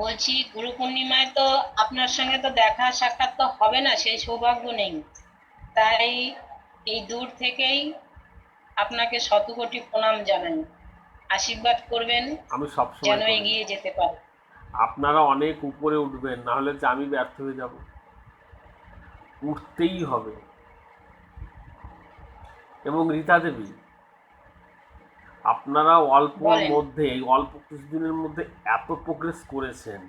বলছি গুরু পূর্ণিমায় তো আপনার সঙ্গে তো দেখা সাক্ষাৎ তো হবে না সেই সৌভাগ্য নেই। তাই এই দূর থেকেই আপনাকে শতকোটি প্রণাম জানাই। আশীর্বাদ করবেন আমি সবসময় যেন। এগিয়ে যেতে পারি। আপনারা অনেক উপরে উঠবেন না হলে যে আমি ব্যর্থ হয়ে যাব। উঠতেই হবে। এবং রীতা দেবী আপনারা বলেন। মধ্যে এই অল্প কিছুদিনের মধ্যে এত প্রোগ্রেস করেছেন।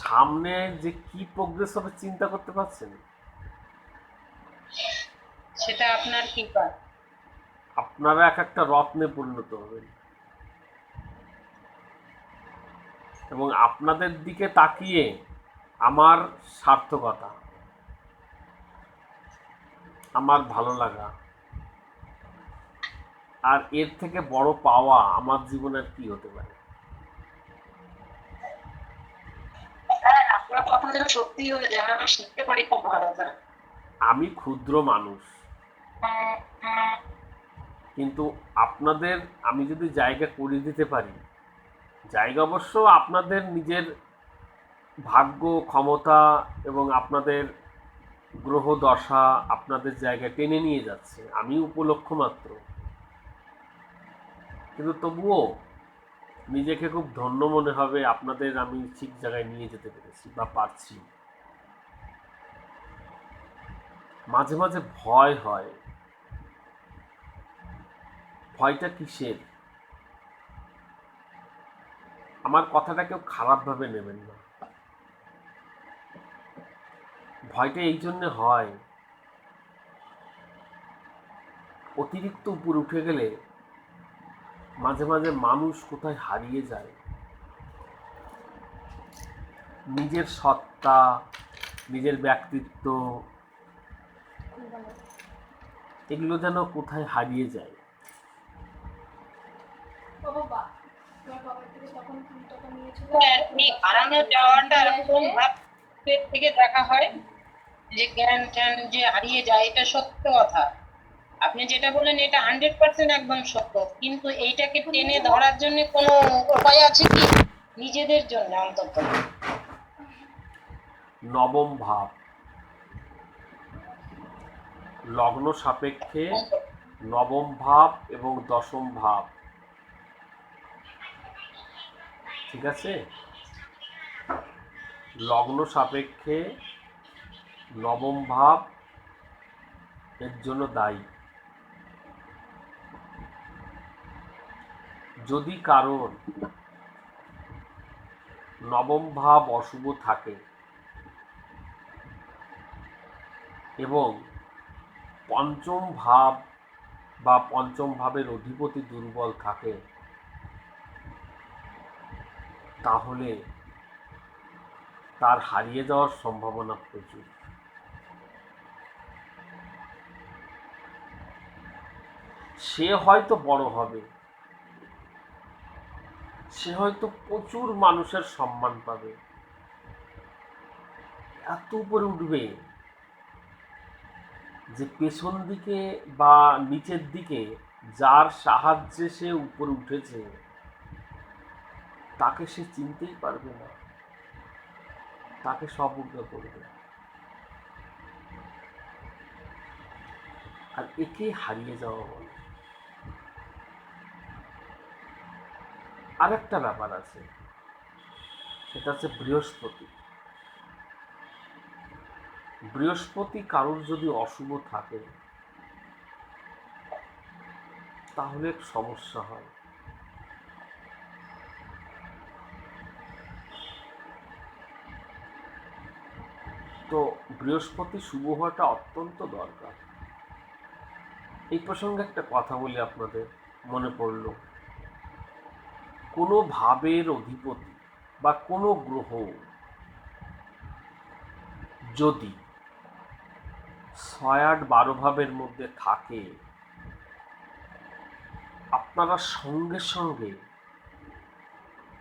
সামনে যে কি প্রোগ্রেস হবে চিন্তা করতে পারছেন? সেটা আপনার কৃপা আপনারা এক একটা রত্নে পরিণত হবেন। এবং আপনাদের দিকে তাকিয়ে আমার সার্থকতা আমার ভালো লাগা আর এর থেকে বড় পাওয়া আমার জীবনের কি হতে পারে? হ্যাঁ আমি ক্ষুদ্র মানুষ। কিন্তু আপনাদের আমি যদি জায়গা করে দিতে পারি জায়গা অবশ্য আপনাদের নিজের ভাগ্য ক্ষমতা এবং আপনাদের গ্রহ দশা আপনাদের জায়গায় টেনে নিয়ে যাচ্ছে। আমি উপলক্ষ মাত্র। কিন্তু তবুও নিজেকে খুব ধন্য মনে হবে, আপনাদের আমি ঠিক জায়গায় নিয়ে যেতে পেরেছি বা পারছি। মাঝে মাঝে ভয় হয়। ভয়টা কিসের? আমার কথাটা কেউ খারাপভাবে নেবেন না। ভয়টা এই জন্যে হয়, অতিরিক্ত উপরে উঠে গেলে মাঝে মাঝে মানুষ কোথায় হারিয়ে যায় নিজের সত্তা নিজের ব্যক্তিত্ব এগুলো যেন কোথায় হারিয়ে যায়। হারানো যাওয়াটা এরকম ভাবের থেকে দেখা হয় যে জ্ঞান ট্যান যে হারিয়ে যায় এটা সত্য কথা। আপনি যেটা বললেন এটা হান্ড্রেড পার্সেন্ট একদম সত্য কিন্তু এইটাকে টেনে ধরার জন্য কোনো উপায় আছে কি? নিজেদের জন্য অন্তত। নবম ভাব। লগ্ন সাপেক্ষে নবম ভাব এবং দশম ভাব। ঠিক আছে? লগ্ন সাপেক্ষে নবম ভাব এর জন্য দায়ী। যদি কারোর নবম ভাব অশুভ থাকে এবং পঞ্চম ভাব বা পঞ্চম ভাবের অধিপতি দুর্বল থাকে, তাহলে তার হারিয়ে যাওয়ার সম্ভাবনা প্রচুর। সে হয়তো বড় হবে। সে হয়তো প্রচুর মানুষের সম্মান পাবে। এত উপরে উঠবে যে পেছন দিকে বা নিচের দিকে যার সাহায্যে সে উপরে উঠেছে, তাকে সে চিনতেই পারবে না। তাকে উল্টো করবে। আর একে হারিয়ে যাওয়া বলে। আরেকটা ব্যাপার আছে। সেটা হচ্ছে বৃহস্পতি। বৃহস্পতি কারোর যদি অশুভ থাকে, তাহলে সমস্যা হয়। তো বৃহস্পতি শুভ হওয়াটা অত্যন্ত দরকার। এই প্রসঙ্গে একটা কথা বলি আপনাদের, মনে পড়ল। কোনো ভাবের অধিপতি বা কোনো গ্রহ যদি ছয় আট বারো ভাবের মধ্যে থাকে, আপনারা সঙ্গে সঙ্গে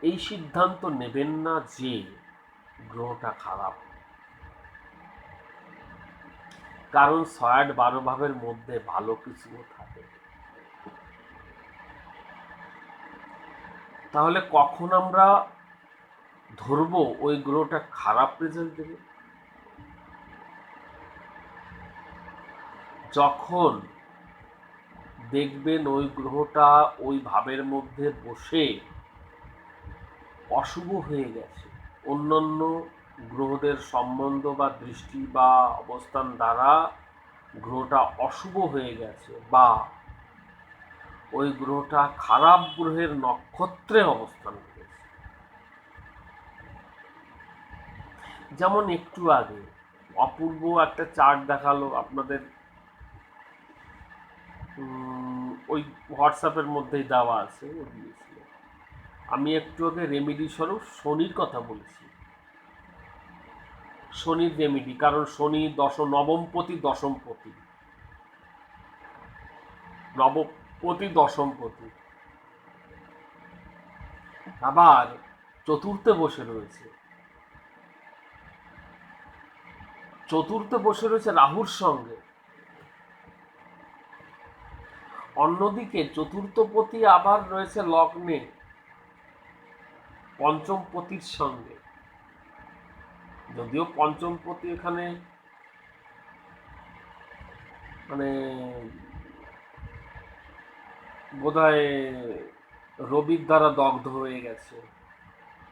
এই সিদ্ধান্ত নেবেন না যে গ্রহটা খারাপ। কারণ ছয় আট বারো ভাবের মধ্যে ভালো কিছুও থাকে। তাহলে কখন আমরা ধরবো ওই গ্রহটা খারাপ রেজাল্ট দেবে? যখন দেখবেন ওই গ্রহটা ওই ভাবের মধ্যে বসে অশুভ হয়ে গেছে। অন্যান্য গ্রহদের সম্বন্ধ বা দৃষ্টি বা অবস্থান দ্বারা গ্রহটা অশুভ হয়ে গেছে বা ওই গ্রহটা খারাপ গ্রহের নক্ষত্রে অবস্থান করেছে। যেমন একটু আগে অপূর্ব একটা চার্ট দেখাল আপনাদের ওই হোয়াটসঅ্যাপের মধ্যেই দেওয়া আছে, ও আমি একটু আগে রেমিডি স্বরূপ শনির কথা বলেছি। শনির রেমিডি কারণ শনি দশ নবমপতি দশমপতি নবপতি দশমপতি আবার চতুর্থে বসে রয়েছে। চতুর্থে বসে রয়েছে রাহুর সঙ্গে। অন্যদিকে চতুর্থপতি আবার রয়েছে লগ্নে পঞ্চমপতির সঙ্গে। যদিও পঞ্চমপতি এখানে মানে বোধহয় রবির দ্বারা দগ্ধ হয়ে গেছে।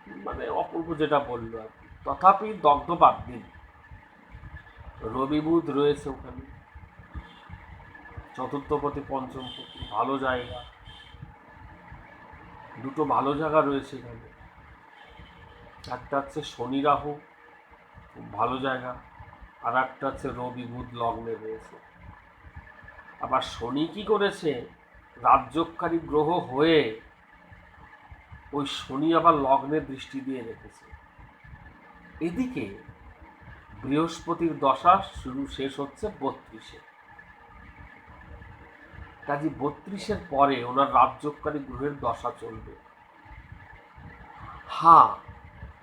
মানে অপূর্ব যেটা বলল আর কি। তথাপি দগ্ধ বাদ দিন। রবি বুধ রয়েছে ওখানে। চতুর্থপতি পঞ্চমপতি ভালো জায়গা। দুটো ভালো জায়গা রয়েছে এখানে। একটা হচ্ছে শনি রাহু, খুব ভালো জায়গা। আর একটা হচ্ছে রবি বুধ লগ্নে রয়েছে। আবার শনি কি করেছে? রাজ্যকারী গ্রহ হয়ে ওই শনি আবার লগ্নে দৃষ্টি দিয়ে রেখেছে। এদিকে বৃহস্পতির দশা শুরু শেষ হচ্ছে বত্রিশে। কাজী বত্রিশের পরে ওনার রাজ্যকারী গ্রহের দশা চলবে। হ্যাঁ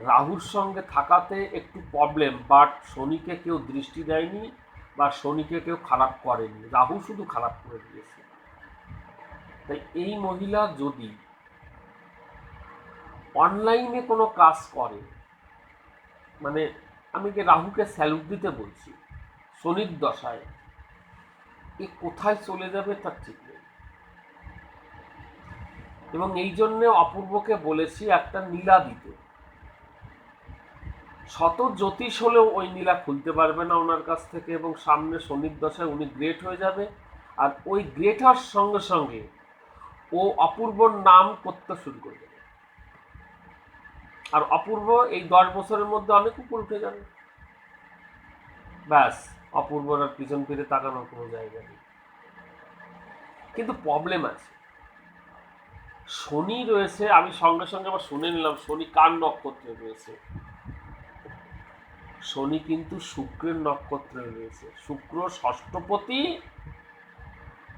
রাহুর সঙ্গে থাকাতে একটু প্রবলেম বাট শনিকে কেউ দৃষ্টি দেয়নি বা শনিকে কেউ খারাপ করেনি। রাহু শুধু খারাপ করে দিয়েছে। তাই এই মহিলা যদি অনলাইনে কোনো কাজ করে মানে আমি কি রাহুকে স্যালুট দিতে বলছি, শনির দশায়, এ কোথায় চলে যাবে তার ঠিক নেই। এবং এই জন্যে অপূর্বকে বলেছি একটা নীলা দিতে। শত জ্যোতিষ হলেও ওই নীলা খুলতে পারবে না ওনার কাছ থেকে এবং সামনে শনির দশায় উনি গ্রেট হয়ে যাবে। আর ওই গ্রেট হওয়ার সঙ্গে সঙ্গে ও অপূর্বর নাম করতে শুরু করে দেবে আর অপূর্ব এই দশ বছরের মধ্যে অনেক উপর উঠে যাবে। ব্যাস, অপূর্বর আর পিছন ফিরে তাকানোর কোনো জায়গা নেই। কিন্তু প্রবলেম আছে। শনি রয়েছে, আমি সঙ্গে সঙ্গে আবার শুনে নিলাম, শনি কার নক্ষত্রে রয়েছে? শনি কিন্তু শুক্রের নক্ষত্রে রয়েছে। শুক্র ষষ্ঠপতি,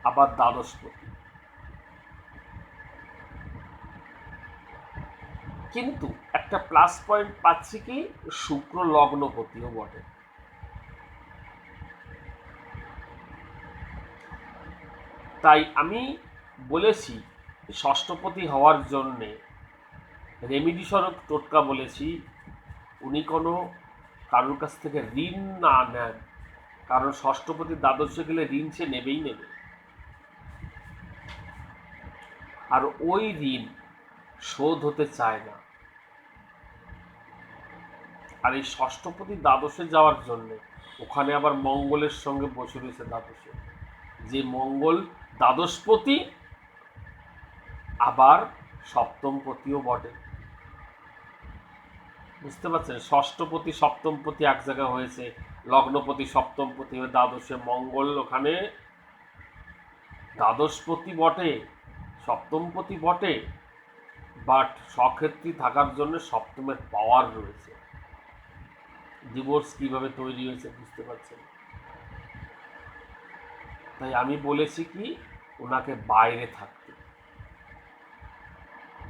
আবার দ্বাদশপতি। কিন্তু একটা প্লাস পয়েন্ট পাচ্ছি কি? শুক্র লগ্নপতিও বটে। তাই আমি বলেছি, ষষ্ঠপতি হওয়ার জন্যে রেমিডি স্বরূপ টোটকা বলেছি, উনি কোনো কারোর কাছ থেকে ঋণ না নেন। কারণ ষষ্ঠপতি দ্বাদশে গেলে ঋণ সে নেবেই নেবে। আর ওই ঋণ শোধ হতে চায় না। আর এই ষষ্ঠপতি দ্বাদশে যাওয়ার জন্য ওখানে আবার মঙ্গলের সঙ্গে বসে রয়েছে দ্বাদশে। যে মঙ্গল দ্বাদশপতি আবার সপ্তমপতিও বটে। বুঝতে পারছেন? ষষ্ঠপতি সপ্তমপতি এক জায়গায় হয়েছে লগ্নপতি সপ্তমপতি হয়ে দ্বাদশে মঙ্গল ওখানে দ্বাদশপতি বটে সপ্তমপতি বটে। বাট সক্ষেত্রী থাকার জন্য সপ্তমের পাওয়ার রয়েছে। ডিভোর্স কীভাবে তৈরি হয়েছে বুঝতে পারছেন? তাই আমি বলেছি কি, ওনাকে বাইরে থাকতে।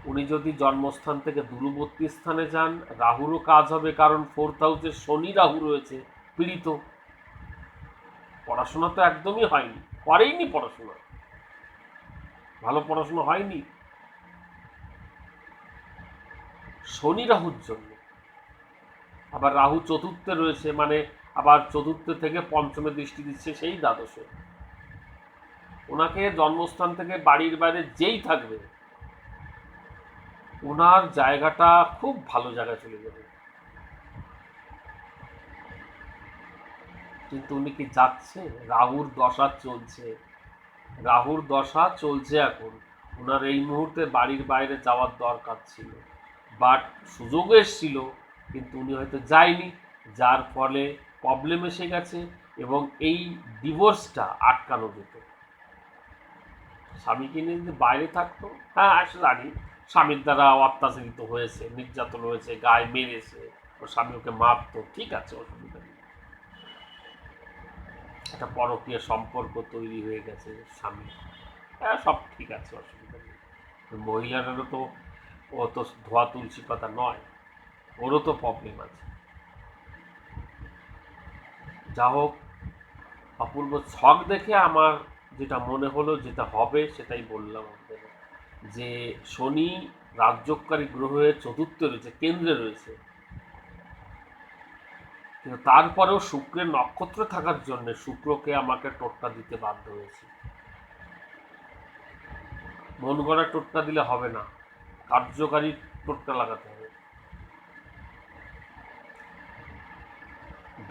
উনি যদি জন্মস্থান থেকে দূরবর্তী স্থানে যান, রাহুরও কাজ হবে কারণ ফোর্থ হাউসে শনি রাহু রয়েছে, পীড়িত। পড়াশোনা তো একদমই হয়নি, করেইনি পড়াশোনা। ভালো পড়াশোনা হয়নি। শনি রাহুর জন্য। আবার রাহু চতুর্থে রয়েছে মানে আবার চতুর্থ থেকে পঞ্চমে দৃষ্টি দিচ্ছে সেই দ্বাদশে। ওনাকে জন্মস্থান থেকে বাড়ির বাইরে যেই থাকবে, ওনার জায়গাটা খুব ভালো জায়গায় চলে যাবে। কিন্তু উনি কি যাচ্ছে? রাহুর দশা চলছে। রাহুর দশা চলছে এখন। ওনার এই মুহূর্তে বাড়ির বাইরে যাওয়ার দরকার ছিল। বাট সুযোগ এসেছিল, কিন্তু উনি হয়তো যায়নি। যার ফলে প্রবলেম এসে গেছে এবং এই ডিভোর্সটা আটকানো যেত। স্বামীকে নিয়ে যদি বাইরে থাকতো? হ্যাঁ আসলে জানি। স্বামীর দ্বারা অত্যাচারিত হয়েছে, নির্যাতন হয়েছে, গায়ে মেরেছে ও স্বামী ওকে মারতো, ঠিক আছে, অসুবিধা নেই। একটা পরকীয় সম্পর্ক তৈরি হয়ে গেছে স্বামী হ্যাঁ সব ঠিক আছে, অসুবিধা নেই। মহিলাদেরও তো ও তো ধোয়া তুলসী পাতা নয়, ওরও তো প্রবলেম আছে। যা হোক, অপূর্ব ছক দেখে আমার যেটা মনে হলো, যেটা হবে, সেটাই বললাম যে শনি রাজ্যকারী গ্রহের চতুর্থ রয়েছে, কেন্দ্রে রয়েছে। কিন্তু তারপরেও শুক্রের নক্ষত্র থাকার জন্য শুক্রকে আমাকে টোটকা দিতে বাধ্য হয়েছে। মন গড়া টোটকা দিলে হবে না। কার্যকারী টোটকা লাগাতে হবে।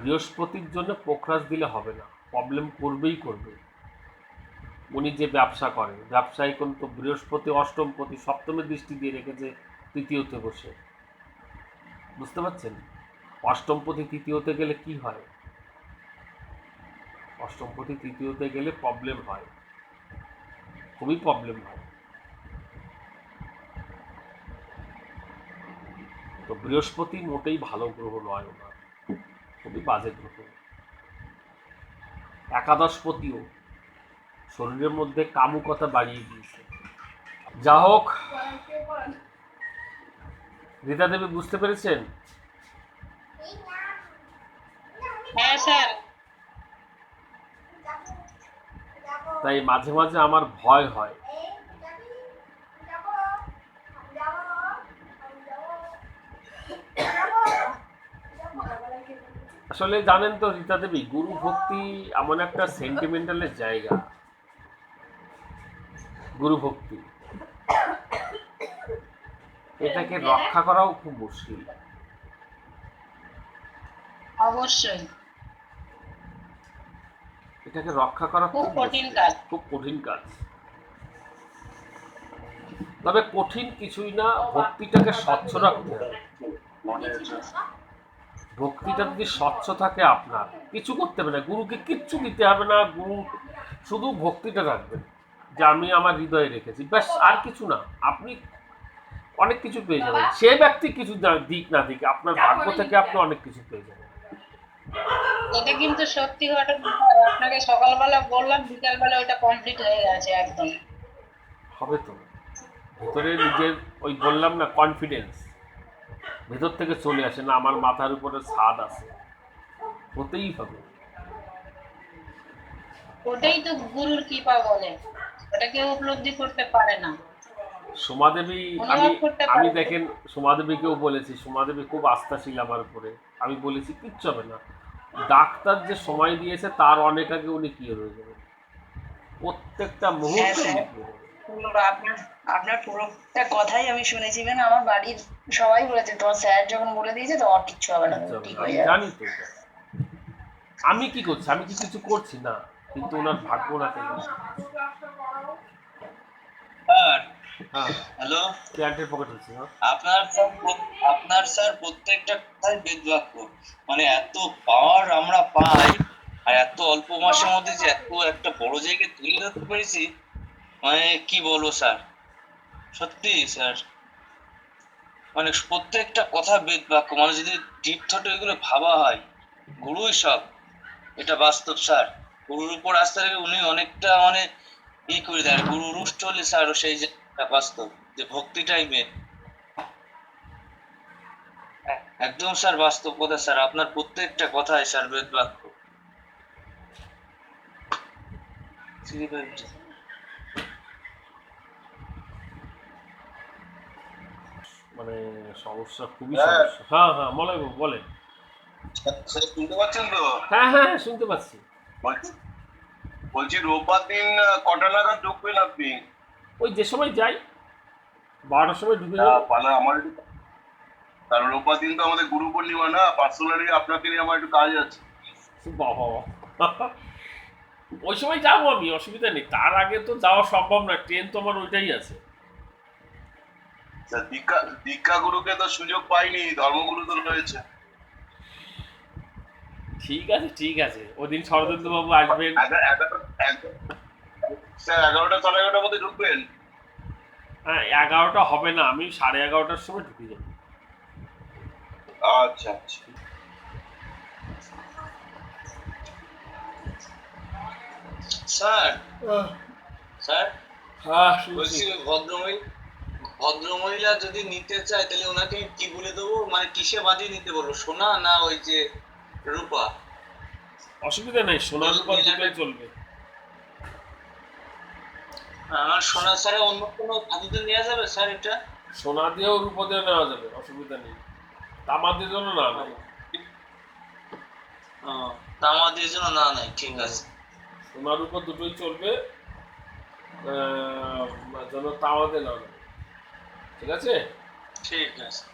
বৃহস্পতির জন্য পোখরাজ দিলে হবে না প্রবলেম করবেই করবে। উনি যে ব্যবসা করেন, ব্যবসায়ী তো বৃহস্পতি অষ্টমপতি সপ্তমের দৃষ্টি দিয়ে রেখেছে, তৃতীয়তে বসে। বুঝতে পারছেন? অষ্টমপতি তৃতীয়তে গেলে কি হয়? অষ্টমপতি তৃতীয়তে গেলে প্রবলেম হয়। খুবই প্রবলেম হয় তো বৃহস্পতি মোটেই ভালো গ্রহ নয় ওনার। খুবই বাজে গ্রহ। একাদশপতিও শরীরের মধ্যে কামুকতা বাড়িয়ে দিয়েছে। যা হোক রীতা দেবী বুঝতে পেরেছেন? হ্যাঁ তাই মাঝে মাঝে আমার ভয় হয়। আসলে জানেন তো রীতা দেবী গুরু ভক্তি এমন একটা সেন্টিমেন্টালের জায়গা। গুরু ভক্তি। এটাকে রক্ষা করাও খুব মুশকিল। অবশ্যই। এটাকে রক্ষা করা খুব খুব কঠিন কাজ। খুব কঠিন কাজ। তবে কঠিন কিছুই না ভক্তিটাকে স্বচ্ছ রাখতে হবে। ভক্তিটা যদি স্বচ্ছ থাকে আপনার কিছু করতে হবে না গুরুকে কিচ্ছু দিতে হবে না গুরু শুধু ভক্তিটা রাখবেন যে আমি আমার হৃদয়ে রেখেছি ব্যাস আর কিছু না আপনি অনেক কিছু পেয়ে যাবেন। সে ব্যক্তি কিছু দিক না দিক আপনার ভাগ্য থেকে আপনি অনেক কিছু পেয়ে যাবেন। এটা কিন্তু সত্যি ঘটনা আপনাকে সকালবেলা বললাম বিকালবেলা ওইটা কমপ্লিট হয়ে গেছে একদম। হবে তো। ভেতরে নিজের ওই বললাম না কনফিডেন্স ভেতর থেকে চলে আসে। না আমার মাথার উপরে ছাদ আছে। হতেই হবে। ওটাই তো গুরুর কৃপা বলে। ওটা কেউ উপলব্ধি করতে পারে না। সোমাদেবী আমি আমি। দেখেন সোমাদেবীকেও বলেছি সোমাদেবী খুব আস্থাশীল আমার উপরে। আমি বলেছি কিচ্ছু হবে না। ডাক্তার যে সময় দিয়েছে তার অনেক আগে উনি কি হয়ে যাবেন প্রত্যেকটা মুহূর্তে হ্যাঁ, হয়ে। পুরো আপনার আপনার পুরোটা কথাই আমি শুনেছি। মানে আমার বাড়ির সবাই বলেছে তোমার স্যার যখন বলে দিয়েছে তো আর কিচ্ছু হবে না ঠিক হয়ে যাবে। জানি তো আমি কি করছি? আমি কি কিছু করছি? না কিন্তু ওনার ভাগ্য দিয়েছে। স্যার হ্যাঁ হ্যালো? প্যান্টের পকেট হচ্ছে হ্যাঁ? আপনার স্যার আপনার স্যার প্রত্যেকটা কথাই বেদবাক্য মানে এত পাওয়ার আমরা পাই আর এত অল্প মাসের মধ্যে যে এত একটা বড় জায়গায় তুলে ধরতে পেরেছি মানে কি বলব স্যার? সত্যি স্যার। মানে প্রত্যেকটা কথা বেদ বাক্য মানে যদি ডিপ থটে এগুলো ভাবা হয়, গুরুই সব। এটা বাস্তব, স্যার। গুরুর উপর আস্থা রেখে উনি অনেকটা মানে ই করে দেয় গুরু রুষ্ট হলে স্যার সেই যে বাস্তব, যে ভক্তিটাই মেন একদম, স্যার, বাস্তব কথা, স্যার। আপনার প্রত্যেকটা কথাই, স্যার, বেদ বাক্য। মানে সমস্যা খুবই হ্যাঁ। সমস্যা। হ্যাঁ হ্যাঁ বলে বলে স্যার শুনতে পাচ্ছেন তো? হ্যাঁ হ্যাঁ শুনতে পাচ্ছি। বলছি রোববার দিন কটা নাগাদ ঢুকবেন আপনি? ওই যে সময় যাই বারোটার সময় ঢুকে পালা আমার একটু- কারণ রোববার দিন তো আমাদের গুরু পূর্ণিমা না পার্সোনালি আপনাকে নিয়ে আমার একটু কাজ আছে। বাবা। ওই সময় যাব আমি অসুবিধা নেই। তার আগে তো যাওয়া সম্ভব না ট্রেন তো আমার ওইটাই আছে। দীক্ষা দীক্ষা গুরুকে তো সুযোগ পাইনি ধর্মগুরু তো রয়েছে। ঠিক আছে ঠিক আছে। ওদিন শরদেন্দু বাবু আসবেন স্যার এগারোটা সাড়ে এগারোটার মধ্যে ঢুকবেন? হ্যাঁ এগারোটা হবে না আমি সাড়ে এগারোটার সময় ঢুকে যাব। আচ্ছা আচ্ছা। স্যার স্যার হ্যাঁ বলছি ভদ্রমহিলা। ভদ্রমহিলা যদি নিতে চায় তাহলে ওনাকে কি বলে দেবো? মানে কিসে বাজিয়ে নিতে বলব সোনা না ওই যে রূপা? অসুবিধা নেই সোনার উপর দুটোই চলবে। আমার সোনা ছাড়া অন্য কোনো খাদ্য নেওয়া যাবে স্যার এটা? সোনা দিয়েও রূপো দিয়ে নেওয়া যাবে অসুবিধা নেই। তামাদের জন্য না না ও, তা আমাদের জন্য না নাই ঠিক আছে। সোনার উপর দুটোই চলবে যেন তাওয়াতে না লাগে। ঠিক আছে? ঠিক আছে।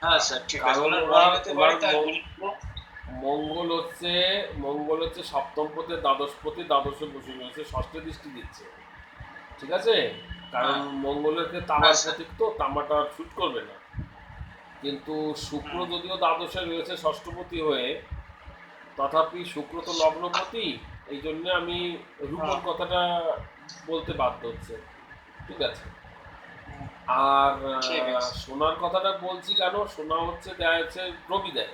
হ্যাঁ স্যার ঠিক আছে। মঙ্গল- হচ্ছে মঙ্গল হচ্ছে সপ্তম পথে দ্বাদশ পথে দ্বাদশে বসে রয়েছে ষষ্ঠে দৃষ্টি দিচ্ছে। ঠিক আছে? কারণ হ্যাঁ। মঙ্গলের যে তামার। প্রতীক তো তামাটা শুট করবে না। কিন্তু শুক্র যদিও দ্বাদশে রয়েছে ষষ্ঠপতি হয়ে তথাপি শুক্র তো লগ্নপতি এই জন্য আমি রূপর হ্যাঁ। কথাটা বলতে বাধ্য হচ্ছে। ঠিক আছে? আর। সোনার কথাটা বলছি কেন? সোনা হচ্ছে দেয় হচ্ছে রবি দেয়।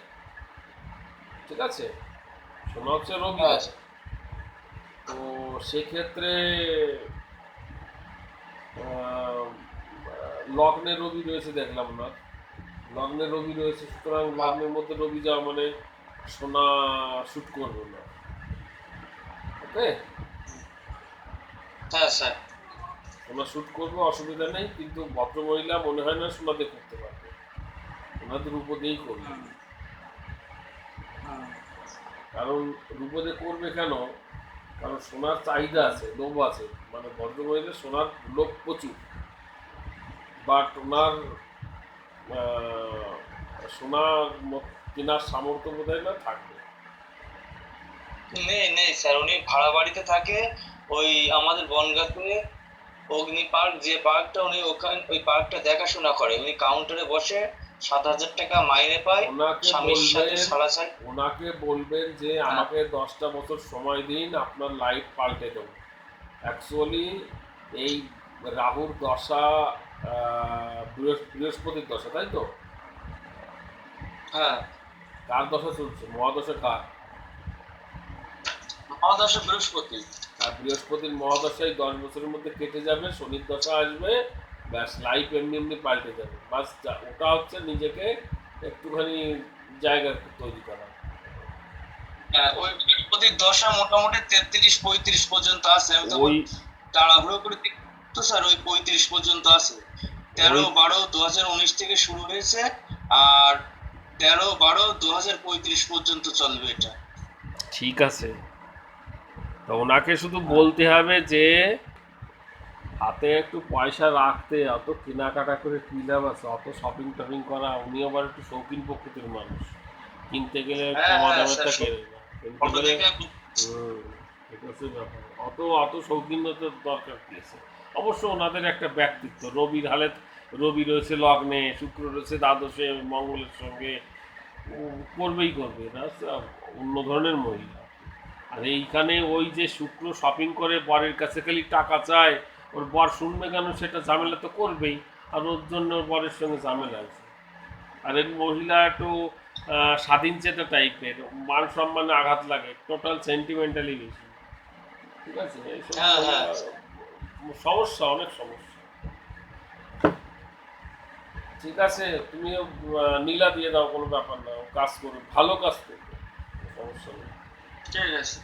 ঠিক আছে? সোনা হচ্ছে রবি দেয়। আচ্ছা। তো সেক্ষেত্রে লগ্নে রবি রয়েছে দেখলাম না। লগ্নে রবি রয়েছে সুতরাং লগ্নের মধ্যে রবি যাওয়া মানে সোনা শুট করবে না। ওকে? হ্যাঁ স্যার। সোনা শ্যুট করব অসুবিধা নেই কিন্তু ভদ্রমহিলা মনে হয় না সোনাতে করতে পারবে। ওনাদের দিয়েই করবে। কারণ রূপদে করবে কেন? কারণ সোনার চাহিদা আছে লোভ আছে। মানে ভদ্রমহিলা সোনার লোভ প্রচুর। বাট ওনার ম- কেনার সামর্থ্য বোধ হয় না থাকবে। নেই নেই স্যার। উনি ভাড়া বাড়িতে থাকে ওই আমাদের বনগাঁতে অগ্নি পার্ক যে পার্কটা উনি ওখানে ওই পার্কটা দেখাশোনা করে। উনি কাউন্টারে বসে সাত হাজার টাকা মাইনে পায় স্বামীর সাথে সাড়াসাড়ি ওনাকে বলবেন যে হ্যাঁ। আমাকে দশটা বছর সময় দিন আপনার লাইফ পাল্টে দেবো। অ্যাকচুয়ালি এই রাহুর দশা বৃহস্পতির দশা তাই তো? হ্যাঁ। কার দশা চলছে? মহাদশা কার? মহাদশা বৃহস্পতি। আর বৃহস্পতির মহাদশায় দশ বছরের মধ্যে কেটে যাবে শনির দশা আসবে ব্যাস লাইফ এমনি এমনি পাল্টে যাবে। বাস ওটা হচ্ছে নিজেকে একটুখানি জায়গা তৈরি করা। হ্যাঁ, ওই বৃহস্পতির দশা মোটামুটি তেত্রিশ পঁয়ত্রিশ পর্যন্ত আছে আমি তো ওই তাড়াহুড়ো করে তো স্যার ওই পঁয়ত্রিশ পর্যন্ত আছে। তেরো বারো দু হাজার উনিশ থেকে শুরু হয়েছে আর তেরো বারো দু হাজার পঁয়ত্রিশ পর্যন্ত চলবে এটা। ঠিক আছে। তো ওনাকে শুধু বলতে হবে যে হাতে একটু পয়সা রাখতে অত কেনাকাটা করে কি লাভ আছে? অত শপিং টপিং করা উনি আবার একটু শৌখিন প্রকৃতির মানুষ। কিনতে গেলে হ্যাঁ, কমা হ্যাঁ, কেনে না হচ্ছে ব্যাপার। অত অত শৌখিনতার দরকার কি আছে? অবশ্য ওনাদের একটা ব্যক্তিত্ব রবির হালে রবি রয়েছে লগ্নে শুক্র রয়েছে দ্বাদশে মঙ্গলের সঙ্গে করবেই করবে। এটা হচ্ছে অন্য ধরনের মহিলা। আর এইখানে ওই যে শুক্র শপিং করে বরের কাছে খালি টাকা চায় ওর বর শুনবে কেন সেটা ঝামেলা তো করবেই আর ওর জন্য ওর বরের সঙ্গে ঝামেলা আছে। আর এই মহিলা একটু স্বাধীন চেতা টাইপের মান সম্মানে আঘাত লাগে টোটাল সেন্টিমেন্টালি বেশি। ঠিক আছে? হ্যাঁ, হ্যাঁ। সমস্যা অনেক সমস্যা। ঠিক আছে? তুমিও আহ, নীলা দিয়ে দাও কোনো ব্যাপার না ও কাজ করবে ভালো কাজ করবে সমস্যা নেই। ঠিক আছে